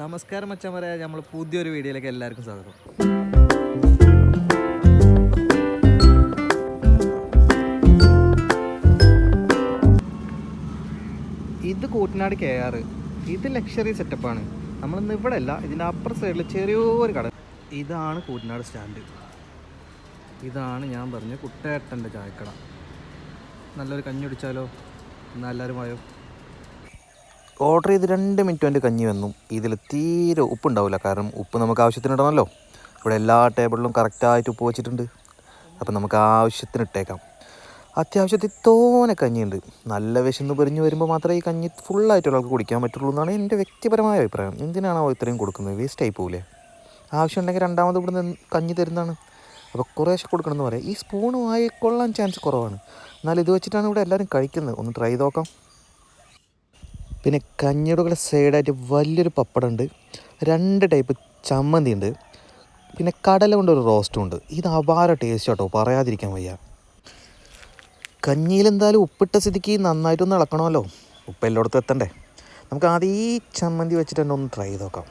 നമസ്കാരം പറയാം നമ്മൾ പുതിയൊരു വീഡിയോയിലേക്ക് എല്ലാവർക്കും സ്വാഗതം. ഇത് കൂട്ടനാട് കെ ആർ ഇത് ലക്ഷറി സെറ്റപ്പാണ് നമ്മളിന്ന് ഇവിടെ അല്ല ഇതിന്റെ അപ്പർ സൈഡിൽ ചെറിയൊരു കട. ഇതാണ് കൂട്ടനാട് സ്റ്റാൻഡ് ഇതാണ് ഞാൻ പറഞ്ഞ കുട്ടേട്ടന്റെ ചായക്കട. നല്ലൊരു കഞ്ഞി കുടിച്ചാലോ? എന്നാൽ എല്ലാവരും ആയോ ഓർഡർ ചെയ്ത് രണ്ട് മിനിറ്റ് കൊണ്ട് കഞ്ഞി വന്നു. ഇതിൽ തീരെ ഉപ്പുണ്ടാവില്ല കാരണം ഉപ്പ് നമുക്ക് ആവശ്യത്തിനിടണമല്ലോ ഇവിടെ എല്ലാ ടേബിളിലും കറക്റ്റായിട്ട് ഉപ്പ് വെച്ചിട്ടുണ്ട്. അപ്പം നമുക്ക് ആവശ്യത്തിന് ഇട്ടേക്കാം. അത്യാവശ്യത്തിൽ തോനെ കഞ്ഞിയുണ്ട്. നല്ല വിശന്ന് പൊരിഞ്ഞ് വരുമ്പോൾ മാത്രമേ ഈ കഞ്ഞി ഫുള്ളായിട്ട് ഒരാൾക്ക് കുടിക്കാൻ പറ്റുള്ളൂ എന്നാണ് എന്റെ വ്യക്തിപരമായ അഭിപ്രായം. എന്തിനാണോ ഇത്രയും കൊടുക്കുന്നത്? വേസ്റ്റ് ആയി പോകില്ലേ ആവശ്യമുണ്ടെങ്കിൽ രണ്ടാമത് ഇവിടെ നിന്ന് കഞ്ഞി തരുന്നതാണ്. അപ്പോൾ കുറേശ്ശെ കൊടുക്കണമെന്ന് പറയാം. ഈ സ്പൂണുമായി കൊള്ളാൻ ചാൻസ് കുറവാണ്. എന്നാൽ ഇത് വെച്ചിട്ടാണ് ഇവിടെ എല്ലാവരും കഴിക്കുന്നത്. ഒന്ന് ട്രൈ നോക്കാം. പിന്നെ കഞ്ഞിയുടെ സൈഡായിട്ട് വലിയൊരു പപ്പടമുണ്ട്. രണ്ട് ടൈപ്പ് ചമ്മന്തി ഉണ്ട് പിന്നെ കടല കൊണ്ടൊരു റോസ്റ്റും ഉണ്ട്. ഇത് അപാര ടേസ്റ്റ് കേട്ടോ പറയാതിരിക്കാൻ വയ്യ. കഞ്ഞിയിൽ എന്തായാലും ഉപ്പിട്ട സ്ഥിതിക്ക് നന്നായിട്ടൊന്ന് ഇളക്കണമല്ലോ. ഉപ്പ് എല്ലായിടത്തും എത്തണ്ടേ? നമുക്ക് ആദ്യം ഈ ചമ്മന്തി വെച്ചിട്ട് തന്നെ ഒന്ന് ട്രൈ ചെയ്ത് നോക്കാം.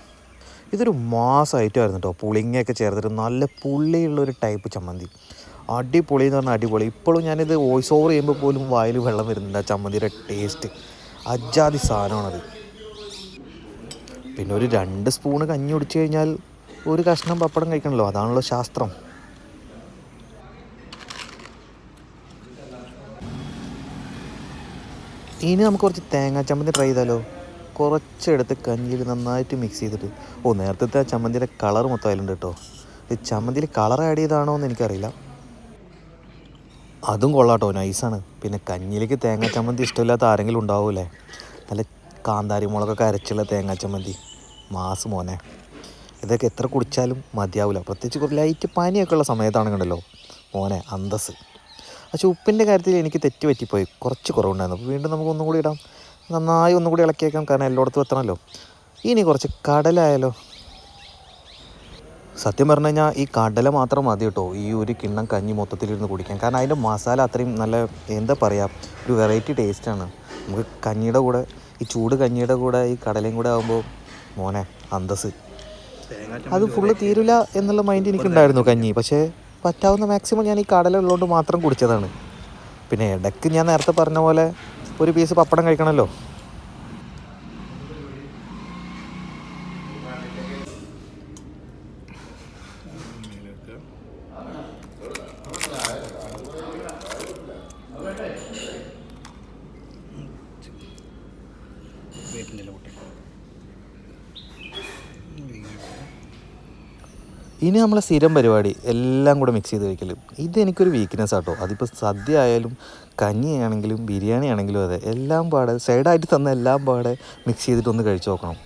ഇതൊരു മാസ് ഐറ്റമായിരുന്നു കേട്ടോ പുളിങ്ങയൊക്കെ ചേർത്തിട്ട് നല്ല പുള്ളിയുള്ള ഒരു ടൈപ്പ് ചമ്മന്തി. അടിപൊളി എന്ന് പറഞ്ഞാൽ അടിപൊളി. ഇപ്പോഴും ഞാനിത് വോയിസ് ഓവർ ചെയ്യുമ്പോൾ പോലും വായിൽ വെള്ളം വരുന്നുണ്ട് ആ ചമ്മന്തിയുടെ ടേസ്റ്റ് അജാതി സാധനമാണത്. പിന്നെ ഒരു രണ്ട് സ്പൂണ് കഞ്ഞി ഒടിച്ചു കഴിഞ്ഞാൽ ഒരു കഷ്ണം പപ്പടം കഴിക്കണല്ലോ അതാണല്ലോ ശാസ്ത്രം. ഇനി നമുക്ക് കുറച്ച് തേങ്ങാ ചമ്മന്തി ട്രൈ ചെയ്താലോ? കുറച്ചെടുത്ത് കഞ്ഞിയിൽ നന്നായിട്ട് മിക്സ് ചെയ്തിട്ട്. ഓ നേരത്തെ ആ ചമ്മന്തിയുടെ കളർ മൊത്തം അതിലുണ്ട് കേട്ടോ. ചമ്മന്തിയിൽ കളർ ആഡ് ചെയ്താണോ എന്ന് എനിക്കറിയില്ല. അതും കൊള്ളാട്ടോ നൈസാണ് പിന്നെ കഞ്ഞിയിലേക്ക് തേങ്ങാ ചമ്മന്തി ഇഷ്ടമില്ലാത്ത ആരെങ്കിലും ഉണ്ടാവൂലേ? നല്ല കാന്താരി മുളകൊക്കെ അരച്ചുള്ള തേങ്ങാ ചമ്മന്തി. മാസ് മോനെ. ഇതൊക്കെ എത്ര കുടിച്ചാലും മതിയാവില്ല പ്രത്യേകിച്ച് കുറച്ച് ലൈറ്റ് പനിയൊക്കെ ഉള്ള സമയത്താണ് കണ്ടല്ലോ മോനെ അന്തസ് പക്ഷേ ഉപ്പിന്റെ കാര്യത്തിൽ എനിക്ക് തെറ്റ് പറ്റിപ്പോയി. കുറച്ച് കുറവുണ്ടായിരുന്നു. അപ്പോൾ വീണ്ടും നമുക്ക് ഒന്നും കൂടി ഇടാം. നന്നായി ഒന്നും കൂടി ഇളക്കിയേക്കാം. കാരണം എല്ലായിടത്തും എത്തണമല്ലോ. ഇനി കുറച്ച് കടലായാലോ? സത്യം പറഞ്ഞു കഴിഞ്ഞാൽ ഈ കടല മാത്രം മതി കേട്ടോ. ഈ ഒരു കിണ്ണം കഞ്ഞി മൊത്തത്തിലിരുന്ന് കുടിക്കാൻ. കാരണം അതിന്റെ മസാല അത്രയും നല്ല എന്താ പറയുക ഒരു വെറൈറ്റി ടേസ്റ്റാണ് നമുക്ക് കഞ്ഞിയുടെ കൂടെ ഈ ചൂട് കഞ്ഞിയുടെ കൂടെ ഈ കടലയും കൂടെ ആകുമ്പോൾ മോനെ അന്തസ് അത് ഫുള്ള് തീരില്ല എന്നുള്ള മൈൻഡ് എനിക്കുണ്ടായിരുന്നു കഞ്ഞി. പക്ഷേ പറ്റാവുന്ന മാക്സിമം ഞാൻ ഈ കടല ഉള്ളതുകൊണ്ട് മാത്രം കുടിച്ചതാണ്. പിന്നെ ഇടയ്ക്ക് ഞാൻ നേരത്തെ പറഞ്ഞ പോലെ ഒരു പീസ് പപ്പടം കഴിക്കണമല്ലോ ഇനി നമ്മളെ സ്ഥിരം പരിപാടി എല്ലാം കൂടെ മിക്സ് ചെയ്ത് കഴിക്കൽ ഇതെനിക്കൊരു വീക്ക്നെസ് ആട്ടോ. അതിപ്പോൾ സദ്യ ആയാലും കഞ്ഞി ആണെങ്കിലും ബിരിയാണി ആണെങ്കിലും അതെ എല്ലാം പാടെ സൈഡായിട്ട് തന്ന എല്ലാം പാടെ മിക്സ് ചെയ്തിട്ടൊന്ന് കഴിച്ചു നോക്കണം.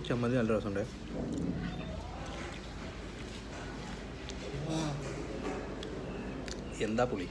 ചമ്മന്തി നല്ല രസമുണ്ട്. എന്താ പുളി?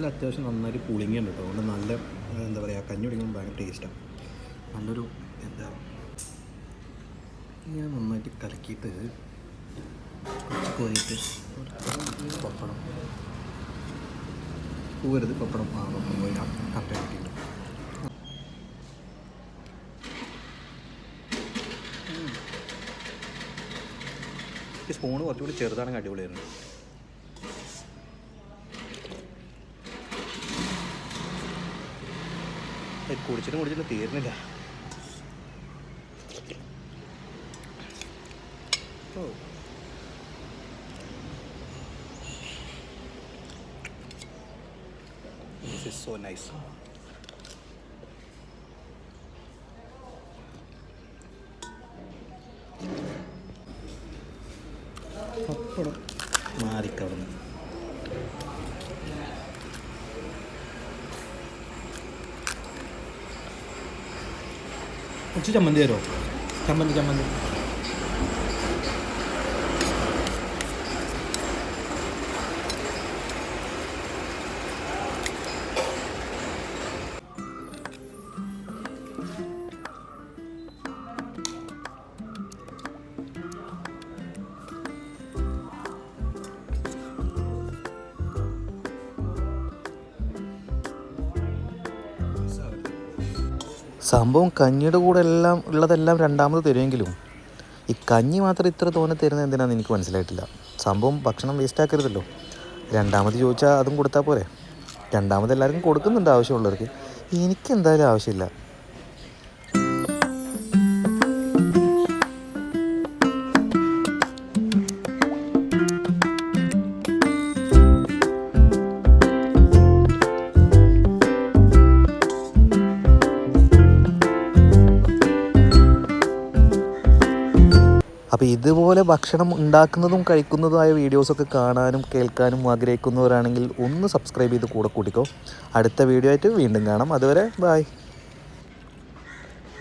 ഇതിൽ അത്യാവശ്യം നന്നായിട്ട് പുളിങ്ങുണ്ട് കേട്ടോ അതുകൊണ്ട് നല്ല എന്താ പറയുക കഞ്ഞി കുടിക്കുമ്പോൾ ഭയങ്കര ടേസ്റ്റാണ് നല്ലൊരു എന്താ ഇങ്ങനെ നന്നായിട്ട് കലക്കിയിട്ട് കുറച്ച് കോരിയിട്ട് പപ്പടം. പൂവരുത് പപ്പടം ആ പപ്പടം പോയി കറക്റ്റ് കിട്ടിയിട്ടുണ്ട് സ്പൂണ് കുറച്ചുകൂടി ചെറുതാണെങ്കിൽ അടിപൊളിയായിരുന്നു. കുടിച്ചിട്ടും കുടിച്ചിട്ടും തീർന്നില്ല. ഓ. Is so nice. പപ്പടം. മാറിക്കവിടുന്ന്. ഉച്ച ചമ്മന്തി തരുമോ ചമ്മന്തി ചമ്മന്തി സംഭവം കഞ്ഞിയുടെ കൂടെ എല്ലാം ഉള്ളതെല്ലാം രണ്ടാമത് തരുമെങ്കിലും ഈ കഞ്ഞി മാത്രം ഇത്ര തോന്നി തരുന്നത് എന്തിനാണെന്ന് എനിക്ക് മനസ്സിലായിട്ടില്ല. സംഭവം ഭക്ഷണം വേസ്റ്റ് ആക്കരുതല്ലോ. രണ്ടാമത് ചോദിച്ചാൽ അതും കൊടുത്താൽ പോരെ. രണ്ടാമത് എല്ലാവർക്കും കൊടുക്കുന്നുണ്ട് ആവശ്യമുള്ളവർക്ക്. എനിക്കെന്തായാലും ആവശ്യമില്ല. അപ്പോൾ ഇതുപോലെ ഭക്ഷണം ഉണ്ടാക്കുന്നതും കഴിക്കുന്നതുമായ വീഡിയോസൊക്കെ കാണാനും കേൾക്കാനും ആഗ്രഹിക്കുന്നവരാണെങ്കിൽ ഒന്ന് സബ്സ്ക്രൈബ് ചെയ്ത് കൂടെ കൂട്ടിക്കോ. അടുത്ത വീഡിയോ ആയിട്ട് വീണ്ടും കാണാം. അതുവരെ ബായ്